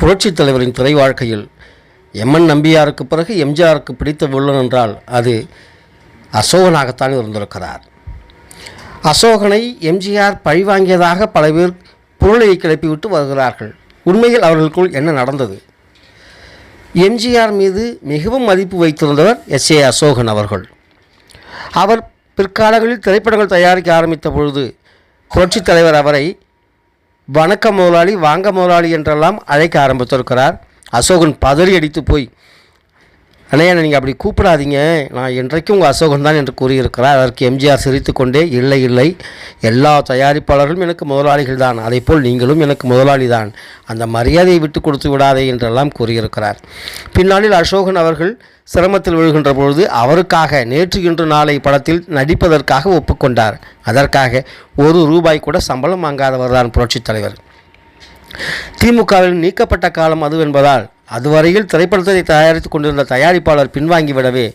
புரட்சித் தலைவரின் திரை வாழ்க்கையில் எம்என் நம்பியாருக்கு பிறகு எம்ஜிஆருக்கு பிடித்த வில்லன் என்றால் அது அசோகனாகத்தான் இருந்திருக்கிறார். அசோகனை எம்ஜிஆர் பழிவாங்கியதாக பல பேர் பொருளை கிளப்பிவிட்டு வருகிறார்கள். உண்மையில் அவர்களுக்குள் என்ன நடந்தது? எம்ஜிஆர் மீது மிகவும் மதிப்பு வைத்திருந்தவர் எஸ் ஏ அசோகன் அவர்கள். அவர் பிற்காலங்களில் திரைப்படங்கள் தயாரிக்க ஆரம்பித்த பொழுது புரட்சித் தலைவர் அவரை வணக்க முதலாளி வாங்க முதலாளி என்றெல்லாம் அழைக்க ஆரம்பித்திருக்கிறார். அசோகன் பதறி அடித்து போய் அண்ணே நீங்கள் அப்படி கூப்பிடாதீங்க. நான் என்றைக்கும் உங்கள் அசோகன் தான் என்று கூறியிருக்கிறார். அதற்கு எம்ஜிஆர் சிரித்து கொண்டே இல்லை இல்லை. எல்லா தயாரிப்பாளர்களும் எனக்கு முதலாளிகள் தான். அதேபோல் நீங்களும் எனக்கு முதலாளி தான். அந்த மரியாதையை விட்டு கொடுத்து விடாதே என்றெல்லாம் கூறியிருக்கிறார். பின்னாளில் அசோகன் அவர்கள் சிரமத்தில் விழுகின்ற பொழுது அவருக்காக நேற்று இன்று நாளை படத்தில் நடிப்பதற்காக ஒப்புக்கொண்டார். அதற்காக ஒரு ரூபாய் கூட சம்பளம் வாங்காதவர் தான் புரட்சித் தலைவர். திமுகவில் நீக்கப்பட்ட காலம் அது என்பதால் அதுவரையில் திரைப்படத்தை தயாரித்து கொண்டிருந்த தயாரிப்பாளர் பின்வாங்கிவிடவே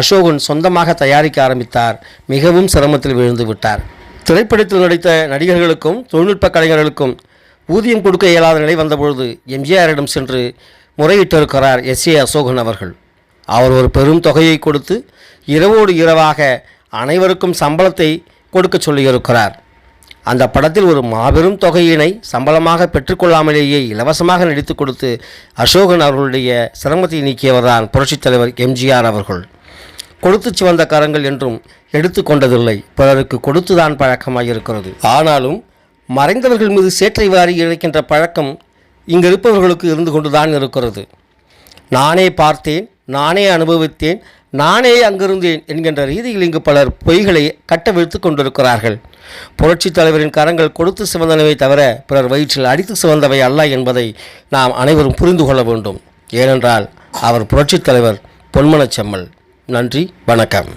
அசோகன் சொந்தமாக தயாரிக்க ஆரம்பித்தார். மிகவும் சிரமத்தில் விழுந்து விட்டார். திரைப்படத்தில் நடித்த நடிகர்களுக்கும் தொழில்நுட்ப கலைஞர்களுக்கும் ஊதியம் கொடுக்க இயலாத நிலை வந்தபொழுது எம்ஜிஆரிடம் சென்று முறையிட்டிருக்கிறார் எஸ் ஏ அசோகன் அவர்கள். அவர் ஒரு பெரும் தொகையை கொடுத்து இரவோடு இரவாக அனைவருக்கும் சம்பளத்தை கொடுக்க சொல்லியிருக்கிறார். அந்த படத்தில் ஒரு மாபெரும் தொகையினை சம்பளமாக பெற்றுக்கொள்ளாமலேயே இலவசமாக நடித்து கொடுத்து அசோகன் அவர்களுடைய சிரமத்தை நீக்கியவர்தான் புரட்சித் தலைவர் எம்ஜிஆர் அவர்கள். கொடுத்து வந்த கரங்கள் என்றும் எடுத்து கொண்டதில்லை. பிறருக்கு கொடுத்துதான் பழக்கமாக இருக்கிறது ஆனாலும் மறைந்தவர்கள் மீது சேற்றை வாரி இழைக்கின்ற பழக்கம் இங்கு இருப்பவர்களுக்கு இருந்து கொண்டுதான் இருக்கிறது. நானே பார்த்தேன் நானே அனுபவித்தேன் நானே அங்கிருந்தேன் என்கின்ற ரீதியில் இங்கு பலர் பொய்களை கட்டவிழ்த்து கொண்டிருக்கிறார்கள். புரட்சித் தலைவரின் கரங்கள் கொடுத்து சிவந்தனவை தவிர பிறர் வயிற்றில் அடித்து சிவந்தவை அல்ல என்பதை நாம் அனைவரும் புரிந்து கொள்ள வேண்டும். ஏனென்றால் அவர் புரட்சித் தலைவர் பொன்மனச்செம்மல். நன்றி வணக்கம்.